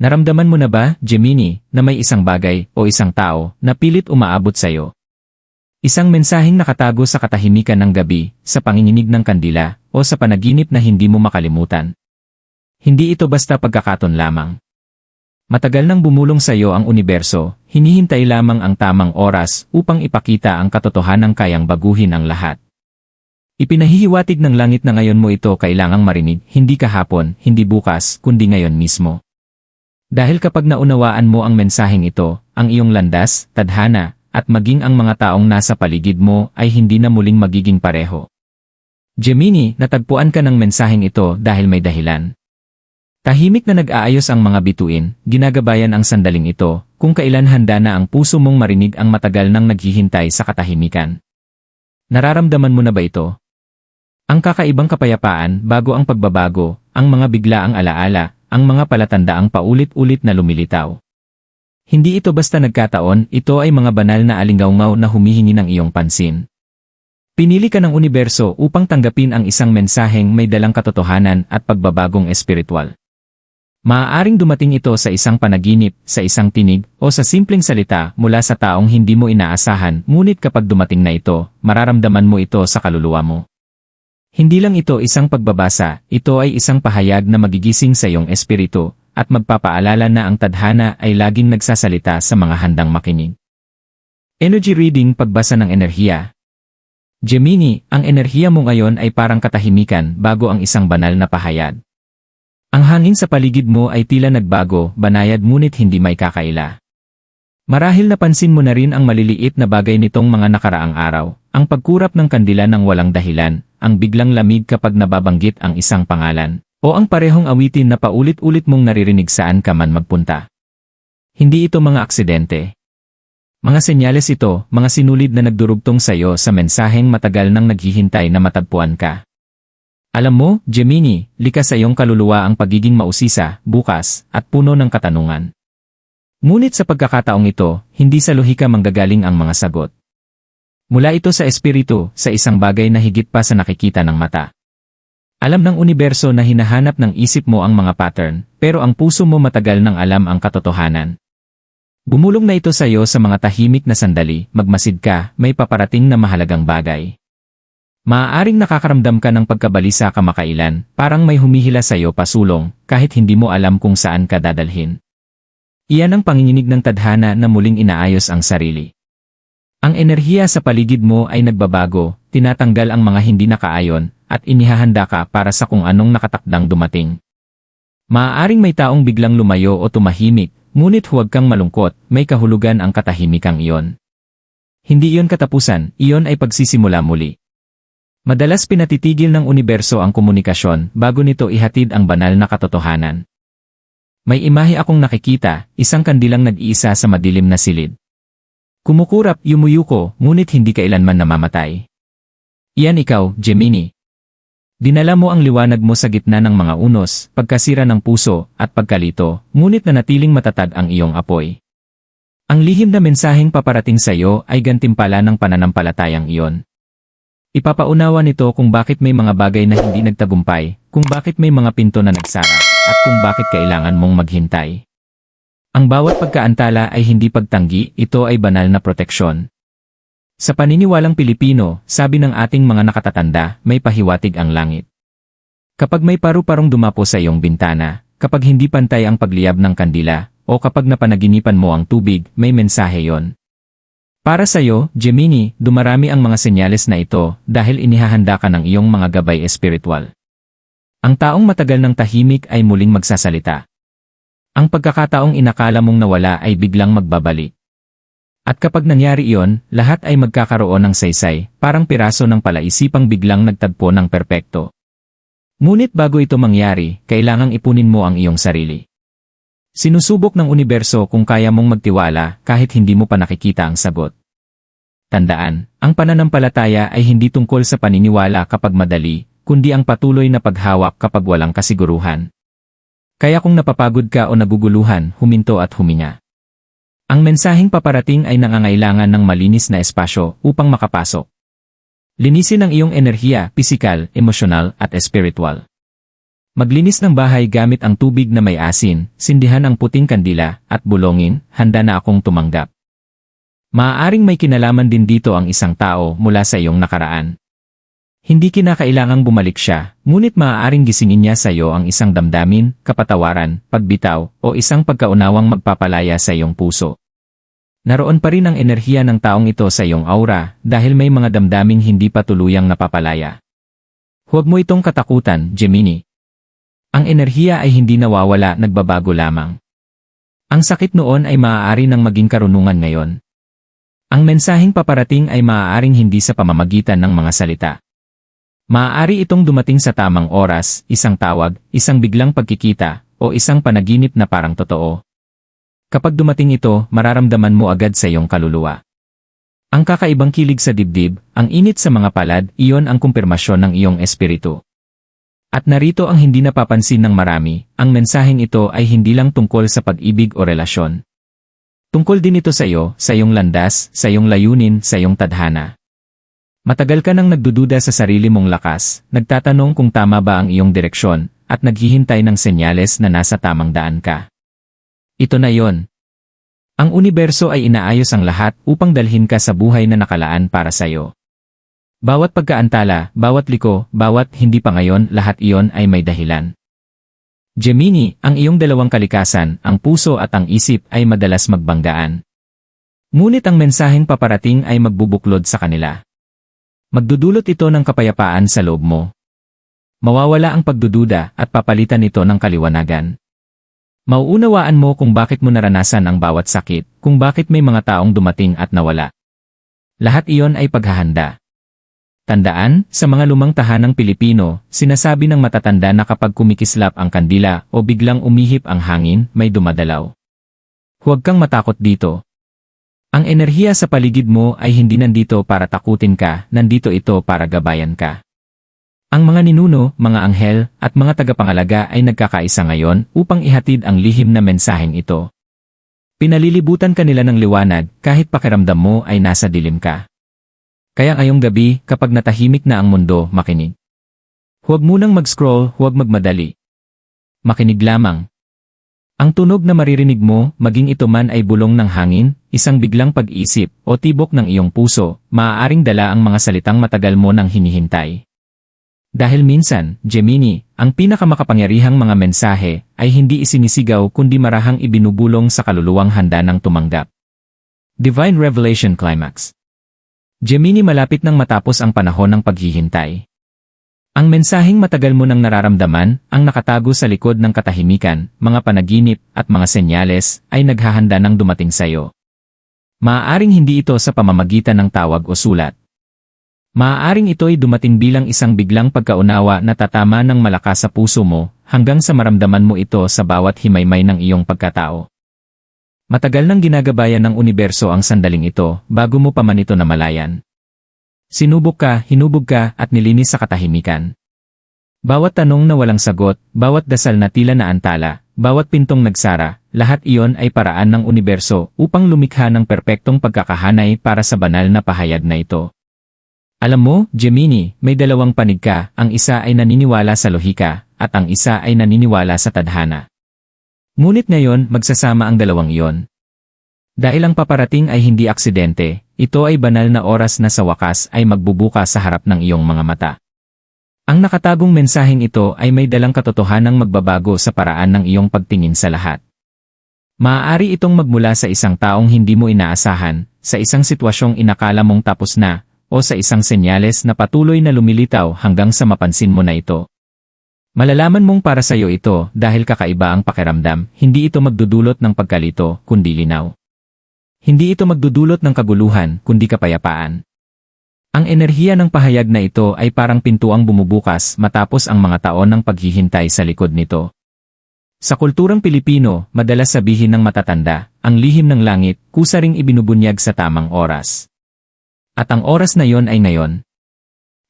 Naramdaman mo na ba, Gemini, na may isang bagay o isang tao na pilit umaabot sa iyo? Isang mensaheng nakatago sa katahimikan ng gabi, sa panginginig ng kandila, o sa panaginip na hindi mo makalimutan. Hindi ito basta pagkakaton lamang. Matagal nang bumulong sa iyo ang universo, hinihintay lamang ang tamang oras upang ipakita ang katotohanang kayang baguhin ang lahat. Ipinahihiwatig ng langit na ngayon mo ito kailangang marinig, hindi kahapon, hindi bukas, kundi ngayon mismo. Dahil kapag naunawaan mo ang mensaheng ito, ang iyong landas, tadhana, at maging ang mga taong nasa paligid mo ay hindi na muling magiging pareho. Gemini, natagpuan ka ng mensaheng ito dahil may dahilan. Tahimik na nag-aayos ang mga bituin, ginagabayan ang sandaling ito, kung kailan handa na ang puso mong marinig ang matagal nang naghihintay sa katahimikan. Nararamdaman mo na ba ito? Ang kakaibang kapayapaan bago ang pagbabago, ang mga biglaang alaala, ang mga palatandaang paulit-ulit na lumilitaw. Hindi ito basta nagkataon, ito ay mga banal na alinggaungaw na humihingi ng iyong pansin. Pinili ka ng universo upang tanggapin ang isang mensaheng may dalang katotohanan at pagbabagong espiritual. Maaaring dumating ito sa isang panaginip, sa isang tinig, o sa simpleng salita mula sa taong hindi mo inaasahan, ngunit kapag dumating na ito, mararamdaman mo ito sa kaluluwa mo. Hindi lang ito isang pagbabasa, ito ay isang pahayag na magigising sa iyong espiritu, at magpapaalala na ang tadhana ay laging nagsasalita sa mga handang makinig. Energy reading pagbasa ng enerhiya. Gemini, ang enerhiya mo ngayon ay parang katahimikan bago ang isang banal na pahayag. Ang hangin sa paligid mo ay tila nagbago, banayad ngunit hindi may kakaila. Marahil napansin mo na rin ang maliliit na bagay nitong mga nakaraang araw, ang pagkurap ng kandila ng walang dahilan, ang biglang lamig kapag nababanggit ang isang pangalan, o ang parehong awitin na paulit-ulit mong naririnig saan ka man magpunta. Hindi ito mga aksidente. Mga senyales ito, mga sinulid na nagdurugtong sa iyo sa mensaheng matagal nang naghihintay na matagpuan ka. Alam mo, Gemini, likas sa iyong kaluluwa ang pagiging mausisa, bukas, at puno ng katanungan. Ngunit sa pagkakataong ito, hindi sa lohika manggagaling ang mga sagot. Mula ito sa espiritu, sa isang bagay na higit pa sa nakikita ng mata. Alam ng universo na hinahanap ng isip mo ang mga pattern, pero ang puso mo matagal nang alam ang katotohanan. Bumulong na ito sa iyo sa mga tahimik na sandali, magmasid ka, may paparating na mahalagang bagay. Maaaring nakakaramdam ka ng pagkabalisa kamakailan, parang may humihila sa iyo pasulong, kahit hindi mo alam kung saan ka dadalhin. Iyan ang panginginig ng tadhana na muling inaayos ang sarili. Ang enerhiya sa paligid mo ay nagbabago, tinatanggal ang mga hindi nakaayon, at inihahanda ka para sa kung anong nakatakdang dumating. Maaaring may taong biglang lumayo o tumahimik, ngunit huwag kang malungkot, may kahulugan ang katahimikang iyon. Hindi iyon katapusan, iyon ay pagsisimula muli. Madalas pinatitigil ng universo ang komunikasyon bago nito ihatid ang banal na katotohanan. May imahe akong nakikita, isang kandilang nag-iisa sa madilim na silid. Kumukurap, yumuyuko, ngunit hindi kailanman namamatay. Iyan ikaw, Gemini. Dinala mo ang liwanag mo sa gitna ng mga unos, pagkasira ng puso, at pagkalito, ngunit nanatiling matatag ang iyong apoy. Ang lihim na mensaheng paparating sa iyo ay gantimpala ng pananampalatayang iyon. Ipapaunawa nito kung bakit may mga bagay na hindi nagtagumpay, kung bakit may mga pinto na nagsara, at kung bakit kailangan mong maghintay. Ang bawat pagkaantala ay hindi pagtanggi, ito ay banal na proteksyon. Sa paniniwalang Pilipino, sabi ng ating mga nakatatanda, may pahiwatig ang langit. Kapag may paru-parong dumapo sa iyong bintana, kapag hindi pantay ang pagliyab ng kandila, o kapag napanaginipan mo ang tubig, may mensahe yon. Para sa iyo, Gemini, dumarami ang mga senyales na ito dahil inihahanda ka ng iyong mga gabay espiritual. Ang taong matagal ng tahimik ay muling magsasalita. Ang pagkakataong inakala mong nawala ay biglang magbabalik. At kapag nangyari iyon, lahat ay magkakaroon ng saysay, parang piraso ng palaisipang biglang nagtagpo ng perpekto. Ngunit bago ito mangyari, kailangang ipunin mo ang iyong sarili. Sinusubok ng universo kung kaya mong magtiwala kahit hindi mo pa nakikita ang sagot. Tandaan, ang pananampalataya ay hindi tungkol sa paniniwala kapag madali, kundi ang patuloy na paghawak kapag walang kasiguruhan. Kaya kung napapagod ka o naguguluhan, huminto at huminga. Ang mensaheng paparating ay nangangailangan ng malinis na espasyo upang makapasok. Linisin ang iyong enerhiya, pisikal, emosyonal, at espiritual. Maglinis ng bahay gamit ang tubig na may asin, sindihan ang puting kandila, at bulongin, handa na akong tumanggap. Maaaring may kinalaman din dito ang isang tao mula sa iyong nakaraan. Hindi kinakailangang bumalik siya, ngunit maaaring gisingin niya sa iyo ang isang damdamin, kapatawaran, pagbitaw, o isang pagkaunawang magpapalaya sa iyong puso. Naroon pa rin ang enerhiya ng taong ito sa iyong aura dahil may mga damdaming hindi pa tuluyang napapalaya. Huwag mo itong katakutan, Gemini. Ang enerhiya ay hindi nawawala, nagbabago lamang. Ang sakit noon ay maaari nang maging karunungan ngayon. Ang mensaheng paparating ay maaaring hindi sa pamamagitan ng mga salita. Maaari itong dumating sa tamang oras, isang tawag, isang biglang pagkikita, o isang panaginip na parang totoo. Kapag dumating ito, mararamdaman mo agad sa iyong kaluluwa. Ang kakaibang kilig sa dibdib, ang init sa mga palad, iyon ang kumpirmasyon ng iyong espiritu. At narito ang hindi napapansin ng marami, ang mensaheng ito ay hindi lang tungkol sa pag-ibig o relasyon. Tungkol din ito sa iyo, sa iyong landas, sa iyong layunin, sa iyong tadhana. Matagal ka nang nagdududa sa sarili mong lakas, nagtatanong kung tama ba ang iyong direksyon, at naghihintay ng senyales na nasa tamang daan ka. Ito na yon. Ang universo ay inaayos ang lahat upang dalhin ka sa buhay na nakalaan para sa iyo. Bawat pagkaantala, bawat liko, bawat hindi pa ngayon, lahat iyon ay may dahilan. Gemini, ang iyong dalawang kalikasan, ang puso at ang isip ay madalas magbanggaan. Ngunit ang mensaheng paparating ay magbubuklod sa kanila. Magdudulot ito ng kapayapaan sa loob mo. Mawawala ang pagdududa at papalitan ito ng kaliwanagan. Mauunawaan mo kung bakit mo naranasan ang bawat sakit, kung bakit may mga taong dumating at nawala. Lahat iyon ay paghahanda. Tandaan, sa mga lumang tahanang Pilipino, sinasabi ng matatanda na kapag kumikislap ang kandila o biglang umihip ang hangin, may dumadalaw. Huwag kang matakot dito, ang enerhiya sa paligid mo ay hindi nandito para takutin ka, nandito ito para gabayan ka. Ang mga ninuno, mga anghel, at mga tagapangalaga ay nagkakaisa ngayon upang ihatid ang lihim na mensaheng ito. Pinalilibutan ka nila ng liwanag kahit pakiramdam mo ay nasa dilim ka. Kaya ngayong gabi, kapag natahimik na ang mundo, makinig. Huwag munang mag-scroll, huwag magmadali. Makinig lamang. Ang tunog na maririnig mo, maging ito man ay bulong ng hangin, isang biglang pag-isip, o tibok ng iyong puso, maaaring dala ang mga salitang matagal mo nang hinihintay. Dahil minsan, Gemini, ang pinakamakapangyarihang mga mensahe ay hindi isinisigaw kundi marahang ibinubulong sa kaluluwang handa ng tumanggap. Divine Revelation Climax Gemini malapit nang matapos ang panahon ng paghihintay. Ang mensaheng matagal mo nang nararamdaman, ang nakatago sa likod ng katahimikan, mga panaginip, at mga senyales, ay naghahanda ng dumating sa iyo. Maaaring hindi ito sa pamamagitan ng tawag o sulat. Maaaring ito'y dumating bilang isang biglang pagkaunawa na tatama ng malakas sa puso mo, hanggang sa maramdaman mo ito sa bawat himaymay ng iyong pagkatao. Matagal nang ginagabayan ng universo ang sandaling ito, bago mo pa man ito namalayan. Sinubok ka, hinubog ka, at nilinis sa katahimikan. Bawat tanong na walang sagot, bawat dasal na tila na antala, bawat pintong nagsara, lahat iyon ay paraan ng universo upang lumikha ng perpektong pagkakahanay para sa banal na pahayag na ito. Alam mo, Gemini, may dalawang panig ka, ang isa ay naniniwala sa lohika, at ang isa ay naniniwala sa tadhana. Ngunit ngayon, magsasama ang dalawang iyon. Dahil ang paparating ay hindi aksidente, ito ay banal na oras na sa wakas ay magbubuka sa harap ng iyong mga mata. Ang nakatagong mensaheng ito ay may dalang katotohanang magbabago sa paraan ng iyong pagtingin sa lahat. Maaari itong magmula sa isang taong hindi mo inaasahan, sa isang sitwasyong inakala mong tapos na, o sa isang senyales na patuloy na lumilitaw hanggang sa mapansin mo na ito. Malalaman mong para sa iyo ito dahil kakaiba ang pakiramdam, hindi ito magdudulot ng pagkalito, kundi linaw. Hindi ito magdudulot ng kaguluhan, kundi kapayapaan. Ang enerhiya ng pahayag na ito ay parang pintuang bumubukas matapos ang mga taon ng paghihintay sa likod nito. Sa kulturang Pilipino, madalas sabihin ng matatanda, ang lihim ng langit, kusa ring ibinubunyag sa tamang oras. At ang oras na yon ay ngayon.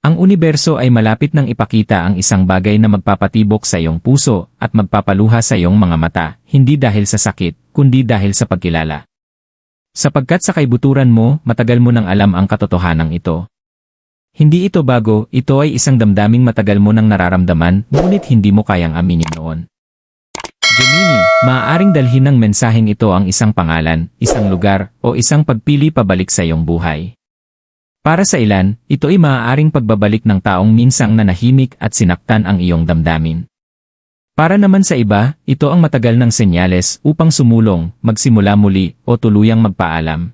Ang universo ay malapit nang ipakita ang isang bagay na magpapatibok sa iyong puso at magpapaluha sa iyong mga mata, hindi dahil sa sakit, kundi dahil sa pagkilala. Sapagkat sa kaibuturan mo, matagal mo nang alam ang katotohanan ito. Hindi ito bago, ito ay isang damdaming matagal mo nang nararamdaman, ngunit hindi mo kayang aminin noon. Gemini, maaaring dalhin ng mensaheng ito ang isang pangalan, isang lugar, o isang pagpili pabalik sa iyong buhay. Para sa ilan, ito ay maaaring pagbabalik ng taong minsang nanahimik at sinaktan ang iyong damdamin. Para naman sa iba, ito ang matagal ng senyales upang sumulong, magsimula muli, o tuluyang magpaalam.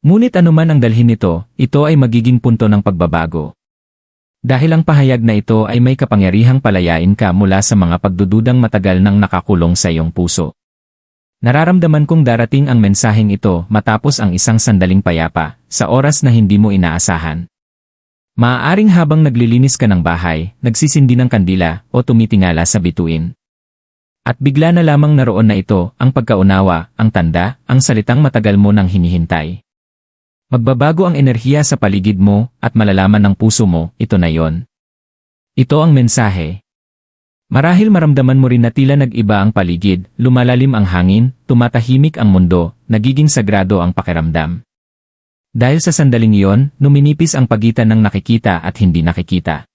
Ngunit anuman ang dalhin nito, ito ay magiging punto ng pagbabago. Dahil ang pahayag na ito ay may kapangyarihang palayain ka mula sa mga pagdududang matagal nang nakakulong sa iyong puso. Nararamdaman kong darating ang mensaheng ito matapos ang isang sandaling payapa, sa oras na hindi mo inaasahan. Maaaring habang naglilinis ka ng bahay, nagsisindi ng kandila, o tumitingala sa bituin. At bigla na lamang naroon na ito, ang pagkaunawa, ang tanda, ang salitang matagal mo nang hinihintay. Magbabago ang enerhiya sa paligid mo, at malalaman ng puso mo, ito na yon. Ito ang mensahe. Marahil maramdaman mo rin na tila nag-iba ang paligid, lumalalim ang hangin, tumatahimik ang mundo, nagiging sagrado ang pakiramdam. Dahil sa sandaling iyon, numinipis ang pagitan ng nakikita at hindi nakikita.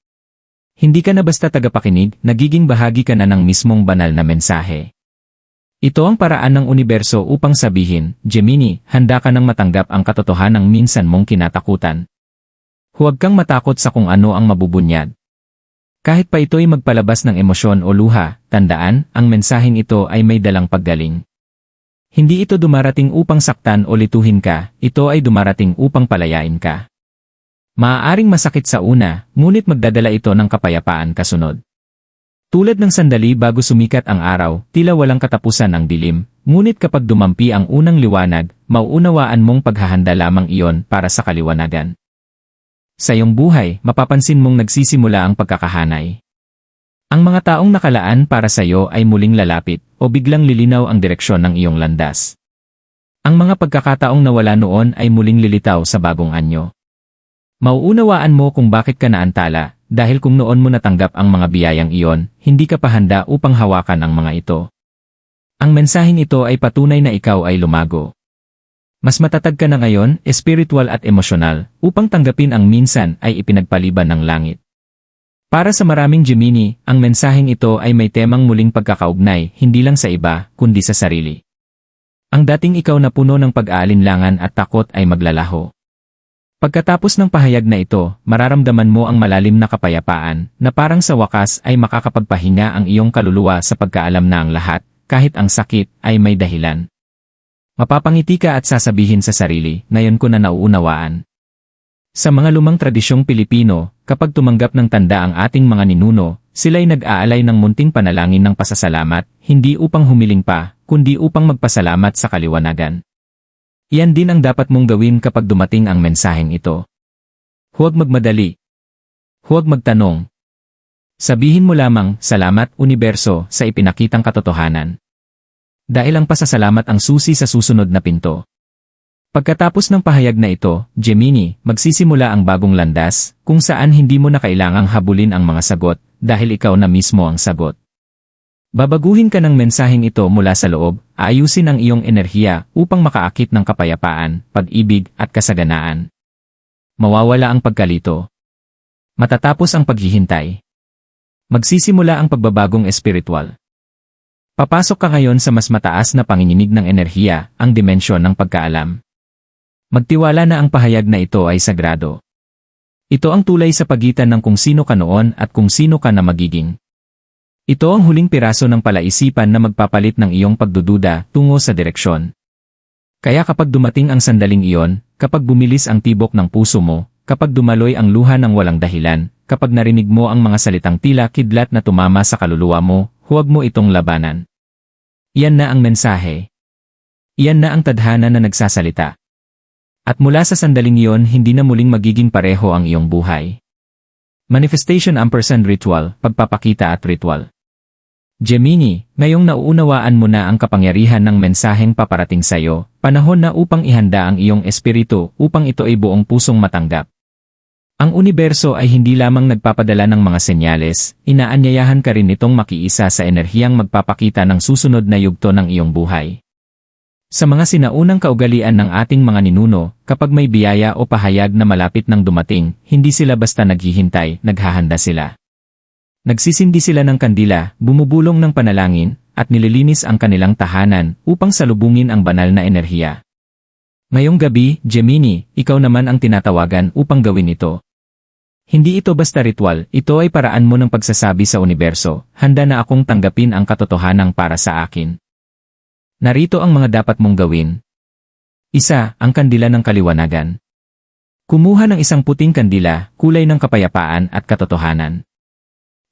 Hindi ka na basta tagapakinig, nagiging bahagi ka na ng mismong banal na mensahe. Ito ang paraan ng universo upang sabihin, Gemini, handa ka nang matanggap ang katotohanang minsan mong kinatakutan. Huwag kang matakot sa kung ano ang mabubunyad. Kahit pa ito'y magpalabas ng emosyon o luha, tandaan, ang mensaheng ito ay may dalang paggaling. Hindi ito dumarating upang saktan o lituhin ka, ito ay dumarating upang palayain ka. Maaaring masakit sa una, ngunit magdadala ito ng kapayapaan kasunod. Tulad ng sandali bago sumikat ang araw, tila walang katapusan ang dilim, ngunit kapag dumampi ang unang liwanag, mauunawaan mong paghahanda lamang iyon para sa kaliwanagan. Sa iyong buhay, mapapansin mong nagsisimula ang pagkakahanay. Ang mga taong nakalaan para sa iyo ay muling lalapit, o biglang lilinaw ang direksyon ng iyong landas. Ang mga pagkakataong nawala noon ay muling lilitaw sa bagong anyo. Mauunawaan mo kung bakit ka naantala, dahil kung noon mo natanggap ang mga biyayang iyon, hindi ka pa handa upang hawakan ang mga ito. Ang mensaheng ito ay patunay na ikaw ay lumago. Mas matatag ka na ngayon, espiritual at emosyonal, upang tanggapin ang minsan ay ipinagpaliban ng langit. Para sa maraming Gemini, ang mensaheng ito ay may temang muling pagkakaugnay hindi lang sa iba, kundi sa sarili. Ang dating ikaw na puno ng pag-aalinlangan at takot ay maglalaho. Pagkatapos ng pahayag na ito, mararamdaman mo ang malalim na kapayapaan, na parang sa wakas ay makakapagpahinga ang iyong kaluluwa sa pagkaalam na ang lahat, kahit ang sakit, ay may dahilan. Mapapangiti ka at sasabihin sa sarili, ngayon ko na nauunawaan. Sa mga lumang tradisyong Pilipino, kapag tumanggap ng tanda ang ating mga ninuno, sila'y nag-aalay ng munting panalangin ng pasasalamat, hindi upang humiling pa, kundi upang magpasalamat sa kaliwanagan. Iyan din ang dapat mong gawin kapag dumating ang mensaheng ito. Huwag magmadali. Huwag magtanong. Sabihin mo lamang, salamat, universo, sa ipinakitang katotohanan. Dahil ang pasasalamat ang susi sa susunod na pinto. Pagkatapos ng pahayag na ito, Gemini, magsisimula ang bagong landas, kung saan hindi mo na kailangang habulin ang mga sagot, dahil ikaw na mismo ang sagot. Babaguhin ka ng mensaheng ito mula sa loob, aayusin ang iyong enerhiya upang makaakit ng kapayapaan, pag-ibig at kasaganaan. Mawawala ang pagkalito. Matatapos ang paghihintay. Magsisimula ang pagbabagong espiritual. Papasok ka ngayon sa mas mataas na panginginig ng enerhiya, ang dimensyon ng pagkaalam. Magtiwala na ang pahayag na ito ay sagrado. Ito ang tulay sa pagitan ng kung sino ka noon at kung sino ka na magiging. Ito ang huling piraso ng palaisipan na magpapalit ng iyong pagdududa tungo sa direksyon. Kaya kapag dumating ang sandaling iyon, kapag bumilis ang tibok ng puso mo, kapag dumaloy ang luha ng walang dahilan, kapag narinig mo ang mga salitang tila kidlat na tumama sa kaluluwa mo, huwag mo itong labanan. Iyan na ang mensahe. Iyan na ang tadhana na nagsasalita. At mula sa sandaling iyon hindi na muling magiging pareho ang iyong buhay. Manifestation ampersand ritual, pagpapakita at ritual. Gemini, ngayong nauunawaan mo na ang kapangyarihan ng mensaheng paparating sa iyo, panahon na upang ihanda ang iyong espiritu upang ito ay buong pusong matanggap. Ang universo ay hindi lamang nagpapadala ng mga senyales, inaanyayahan ka rin itong makiisa sa enerhiyang magpapakita ng susunod na yugto ng iyong buhay. Sa mga sinaunang kaugalian ng ating mga ninuno, kapag may biyaya o pahayag na malapit ng dumating, hindi sila basta naghihintay, naghahanda sila. Nagsisindi sila ng kandila, bumubulong ng panalangin, at nililinis ang kanilang tahanan upang salubungin ang banal na enerhiya. Ngayong gabi, Gemini, ikaw naman ang tinatawagan upang gawin ito. Hindi ito basta ritual, ito ay paraan mo ng pagsasabi sa universo, handa na akong tanggapin ang katotohanan para sa akin. Narito ang mga dapat mong gawin. Isa, ang kandila ng kaliwanagan. Kumuha ng isang puting kandila, kulay ng kapayapaan at katotohanan.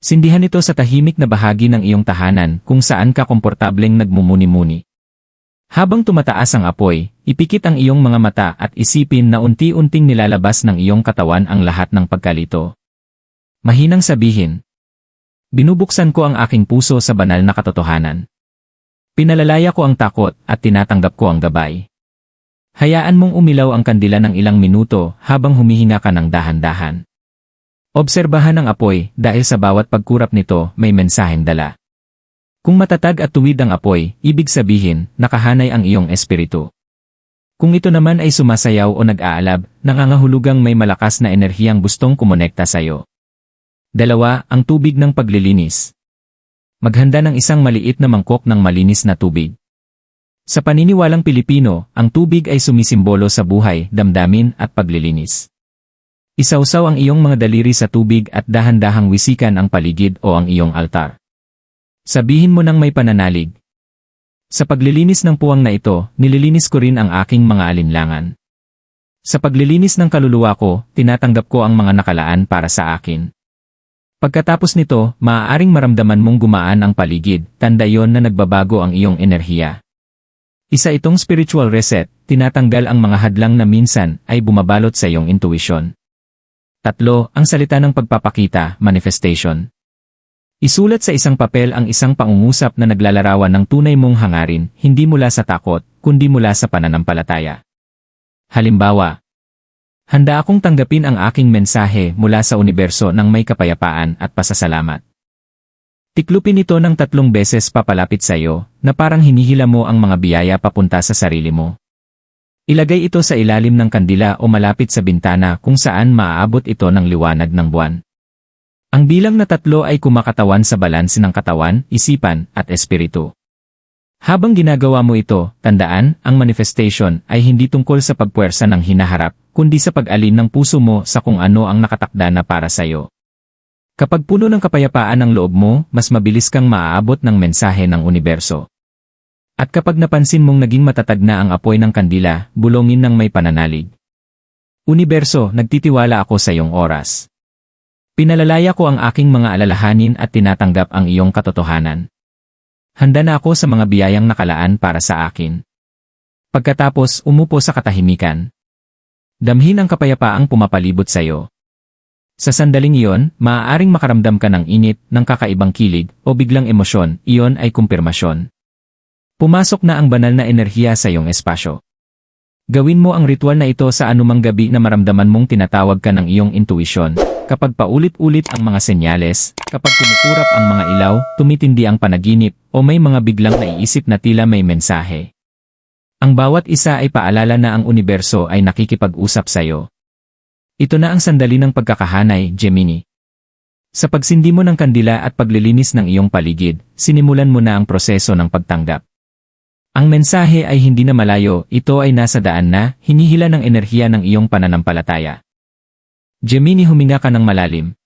Sindihan ito sa tahimik na bahagi ng iyong tahanan kung saan ka komportableng nagmumuni-muni. Habang tumataas ang apoy, ipikit ang iyong mga mata at isipin na unti-unting nilalabas ng iyong katawan ang lahat ng pagkalito. Mahinang sabihin, Binubuksan ko ang aking puso sa banal na katotohanan. Pinalalaya ko ang takot at tinatanggap ko ang gabay. Hayaan mong umilaw ang kandila ng ilang minuto habang humihinga ka ng dahan-dahan. Obserbahan ang apoy dahil sa bawat pagkurap nito may mensaheng dala. Kung matatag at tuwid ang apoy, ibig sabihin, nakahanay ang iyong espiritu. Kung ito naman ay sumasayaw o nag-aalab, nangangahulugang may malakas na enerhiyang gustong kumonekta sa iyo. Dalawa, ang tubig ng paglilinis. Maghanda ng isang maliit na mangkok ng malinis na tubig. Sa paniniwalang Pilipino, ang tubig ay sumisimbolo sa buhay, damdamin at paglilinis. Isawsaw ang iyong mga daliri sa tubig at dahan-dahang wisikan ang paligid o ang iyong altar. Sabihin mo nang may pananalig. Sa paglilinis ng puwang na ito, nililinis ko rin ang aking mga alinlangan. Sa paglilinis ng kaluluwa ko, tinatanggap ko ang mga nakalaan para sa akin. Pagkatapos nito, maaaring maramdaman mong gumaan ang paligid, tanda yon na nagbabago ang iyong enerhiya. Isa itong spiritual reset, tinatanggal ang mga hadlang na minsan ay bumabalot sa iyong intuition. Tatlo, ang salita ng pagpapakita, manifestation. Isulat sa isang papel ang isang pangungusap na naglalarawan ng tunay mong hangarin, hindi mula sa takot, kundi mula sa pananampalataya. Halimbawa, Handa akong tanggapin ang aking mensahe mula sa universo ng may kapayapaan at pasasalamat. Tiklupin ito ng tatlong beses papalapit sa iyo, na parang hinihila mo ang mga biyaya papunta sa sarili mo. Ilagay ito sa ilalim ng kandila o malapit sa bintana kung saan maaabot ito ng liwanag ng buwan. Ang bilang na tatlo ay kumakatawan sa balanse ng katawan, isipan, at espiritu. Habang ginagawa mo ito, tandaan, ang manifestation ay hindi tungkol sa pagpuwersa ng hinaharap, kundi sa pag-alin ng puso mo sa kung ano ang nakatakda na para sa iyo. Kapag puno ng kapayapaan ang loob mo, mas mabilis kang maaabot ng mensahe ng universo. At kapag napansin mong naging matatag na ang apoy ng kandila, bulongin ng may pananalig. Universo, nagtitiwala ako sa iyong oras. Pinalalaya ko ang aking mga alalahanin at tinatanggap ang iyong katotohanan. Handa na ako sa mga biyayang nakalaan para sa akin. Pagkatapos, umupo sa katahimikan. Damhin ang kapayapaang pumapalibot sa iyo. Sa sandaling iyon, maaaring makaramdam ka ng init, ng kakaibang kilig, o biglang emosyon, iyon ay kumpirmasyon. Pumasok na ang banal na enerhiya sa iyong espasyo. Gawin mo ang ritual na ito sa anumang gabi na maramdaman mong tinatawag ka ng iyong intuisyon. Kapag paulit-ulit ang mga senyales, kapag kumukurap ang mga ilaw, tumitindi ang panaginip, o may mga biglang naiisip na tila may mensahe. Ang bawat isa ay paalala na ang universo ay nakikipag-usap sa iyo. Ito na ang sandali ng pagkakahanay, Gemini. Sa pagsindi mo ng kandila at paglilinis ng iyong paligid, sinimulan mo na ang proseso ng pagtanggap. Ang mensahe ay hindi na malayo, ito ay nasa daan na, hinihila ng enerhiya ng iyong pananampalataya. Gemini huminga ka ng malalim.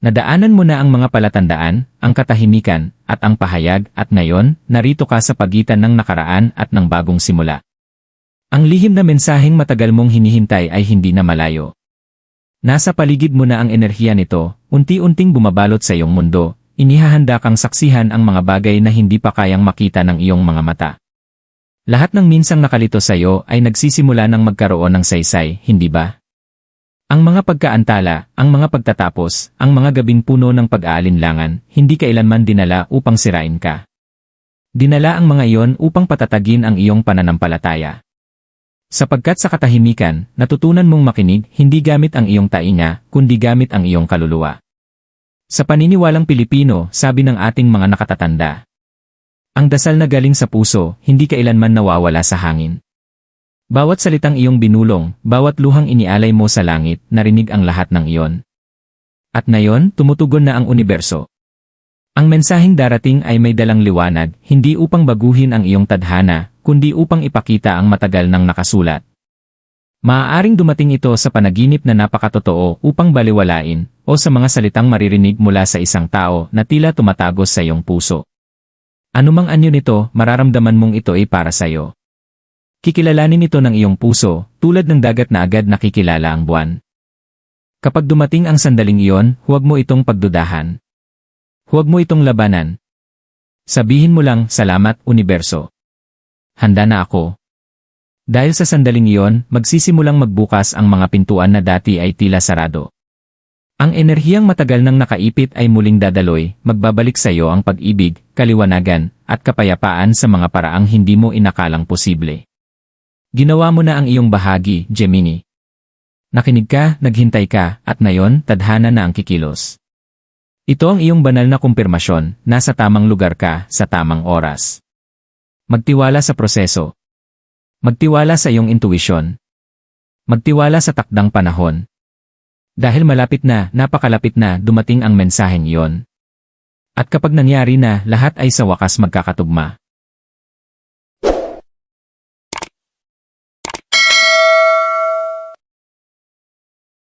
Nadaanan mo na ang mga palatandaan, ang katahimikan, at ang pahayag, at ngayon, narito ka sa pagitan ng nakaraan at ng bagong simula. Ang lihim na mensaheng matagal mong hinihintay ay hindi na malayo. Nasa paligid mo na ang enerhiya nito, unti-unting bumabalot sa iyong mundo, inihahanda kang saksihan ang mga bagay na hindi pa kayang makita ng iyong mga mata. Lahat ng minsang nakalito sa iyo ay nagsisimula ng magkaroon ng saysay, hindi ba? Ang mga pagkaantala, ang mga pagtatapos, ang mga gabing puno ng pag-aalinlangan, hindi kailanman dinala upang sirain ka. Dinala ang mga iyon upang patatagin ang iyong pananampalataya. Sapagkat sa katahimikan, natutunan mong makinig hindi gamit ang iyong tainga, kundi gamit ang iyong kaluluwa. Sa paniniwalang Pilipino, sabi ng ating mga nakatatanda, Ang dasal na galing sa puso, hindi kailanman nawawala sa hangin. Bawat salitang iyong binulong, bawat luhang inialay mo sa langit, narinig ang lahat ng iyon. At ngayon, tumutugon na ang universo. Ang mensaheng darating ay may dalang liwanag, hindi upang baguhin ang iyong tadhana, kundi upang ipakita ang matagal ng nakasulat. Maaaring dumating ito sa panaginip na napakatotoo upang baliwalain, o sa mga salitang maririnig mula sa isang tao na tila tumatagos sa iyong puso. Anumang anyo nito, mararamdaman mong ito ay para sa iyo. Kikilalanin ito ng iyong puso, tulad ng dagat na agad nakikilala ang buwan. Kapag dumating ang sandaling iyon, huwag mo itong pagdudahan. Huwag mo itong labanan. Sabihin mo lang, salamat, universo. Handa na ako. Dahil sa sandaling iyon, magsisimulang magbukas ang mga pintuan na dati ay tila sarado. Ang enerhiyang matagal nang nakaipit ay muling dadaloy, magbabalik sa iyo ang pag-ibig, kaliwanagan, at kapayapaan sa mga paraang hindi mo inakalang posible. Ginawa mo na ang iyong bahagi, Gemini. Nakinig ka, naghintay ka, at ngayon, tadhana na ang kikilos. Ito ang iyong banal na kumpirmasyon, nasa tamang lugar ka, sa tamang oras. Magtiwala sa proseso. Magtiwala sa iyong intuisyon. Magtiwala sa takdang panahon. Dahil malapit na, napakalapit na, dumating ang mensaheng iyon. At kapag nangyari na, lahat ay sa wakas magkakatugma.